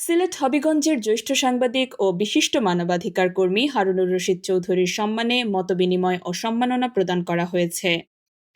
সিলেট হবিগঞ্জের জ্যেষ্ঠ সাংবাদিক ও বিশিষ্ট মানবাধিকার কর্মী হারুনুর রশিদ চৌধুরীর সম্মানে মতবিনিময় ও সম্মাননা প্রদান করা হয়েছে।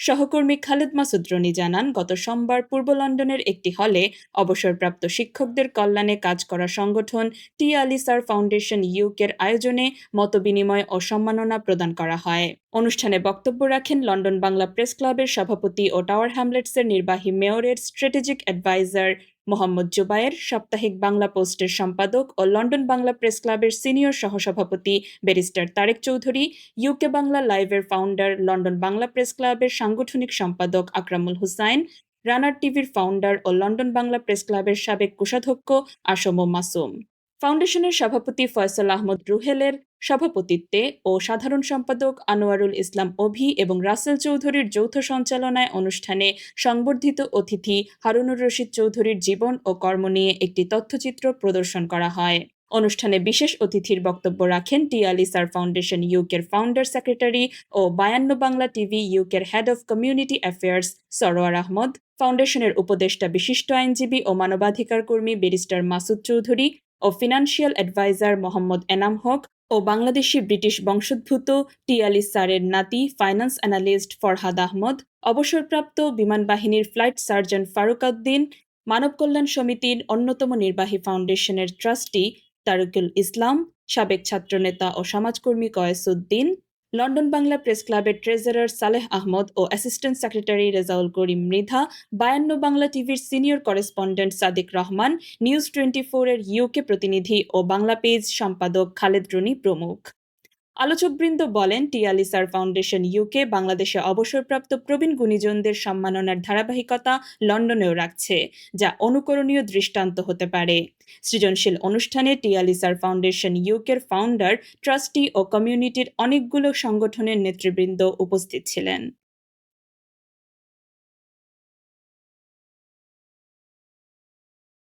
সহকর্মী খালেদ মাসুদ রনি জানান, গত সোমবার পূর্ব লন্ডনের একটি হলে অবসরপ্রাপ্ত শিক্ষকদের কল্যাণে কাজ করা সংগঠন টি আলিসার ফাউন্ডেশন ইউকের আয়োজনে মতবিনিময় ও সম্মাননা প্রদান করা হয়। অনুষ্ঠানে বক্তব্য রাখেন লন্ডন বাংলা প্রেস ক্লাবের সভাপতি ও টাওয়ার হ্যামলেটসের নির্বাহী মেয়রের স্ট্র্যাটেজিক অ্যাডভাইজার মোহাম্মদ জুবায়ের সাপ্তাহিক বাংলা পোস্টের সম্পাদক ও লন্ডন বাংলা প্রেস ক্লাবের সিনিয়র সহসভাপতি ব্যারিস্টার তারেক চৌধুরী ইউকে বাংলা লাইভের ফাউন্ডার লন্ডন বাংলা প্রেস ক্লাবের সাংগঠনিক সম্পাদক আকরামুল হুসাইন, রানার টিভির ফাউন্ডার ও লন্ডন বাংলা প্রেস ক্লাবের সাবেক কোষাধ্যক্ষ আসম মাসুম। ফাউন্ডেশনের সভাপতি ফয়সাল আহমদ রুহেলের সভাপতিত্বে ও সাধারণ সম্পাদক আনোয়ারুল ইসলাম অভি এবং রাসেল চৌধুরীর যৌথ সঞ্চালনায় অনুষ্ঠানে সংবর্ধিত অতিথি হারুনুর রশিদ চৌধুরীর জীবন ও কর্ম নিয়ে একটি তথ্যচিত্র প্রদর্শন করা হয়। অনুষ্ঠানে বিশেষ অতিথির বক্তব্য রাখেন টিআলি স্যার ফাউন্ডেশন ইউকের ফাউন্ডার সেক্রেটারি ও বায়ান্ন বাংলা টিভি ইউকের head of community affairs Sarowar Ahmed, ফাউন্ডেশনের উপদেষ্টা বিশিষ্ট আইনজীবী ও মানবাধিকার কর্মী ব্যারিস্টার মাসুদ চৌধুরী ও ফিনান্সিয়াল অ্যাডভাইজার মোহাম্মদ এনাম হক ও বাংলাদেশি ব্রিটিশ বংশোদ্ভূত টিয়ালি স্যারের নাতি ফাইন্যান্স অ্যানালিস্ট ফরহাদ আহমদ, অবসরপ্রাপ্ত বিমান বাহিনীর ফ্লাইট সার্জন ফারুক উদ্দিন মানব কল্যাণ সমিতির অন্যতম নির্বাহী ফাউন্ডেশনের ট্রাস্টি তারুকুল ইসলাম, সাবেক ছাত্রনেতা ও সমাজকর্মী কয়েসুদ্দিন লন্ডন বাংলা প্রেস ক্লাবের ট্রেজারার সালেহ আহমদ ও অ্যাসিস্ট্যান্ট সেক্রেটারি রেজাউল করিম মৃধা, বায়ান্ন বাংলা টিভির senior correspondent Sadiq Rahman, news twenty ফোরের ইউকে প্রতিনিধি ও বাংলা পেজ সম্পাদক খালেদ রনি প্রমুখ। আলোচকবৃন্দ বলেন টিয়ালিসার ফাউন্ডেশন ইউকে বাংলাদেশে অবসরপ্রাপ্ত প্রবীণ গুণীজনদের সম্মাননার ধারাবাহিকতা লন্ডনেও রাখছে, যা অনুকরণীয় দৃষ্টান্ত হতে পারে। সৃজনশীল অনুষ্ঠানে টিয়ালিসার ফাউন্ডেশন ইউকের ফাউন্ডার ট্রাস্টি ও কমিউনিটির অনেকগুলো সংগঠনের নেতৃবৃন্দ উপস্থিত ছিলেন।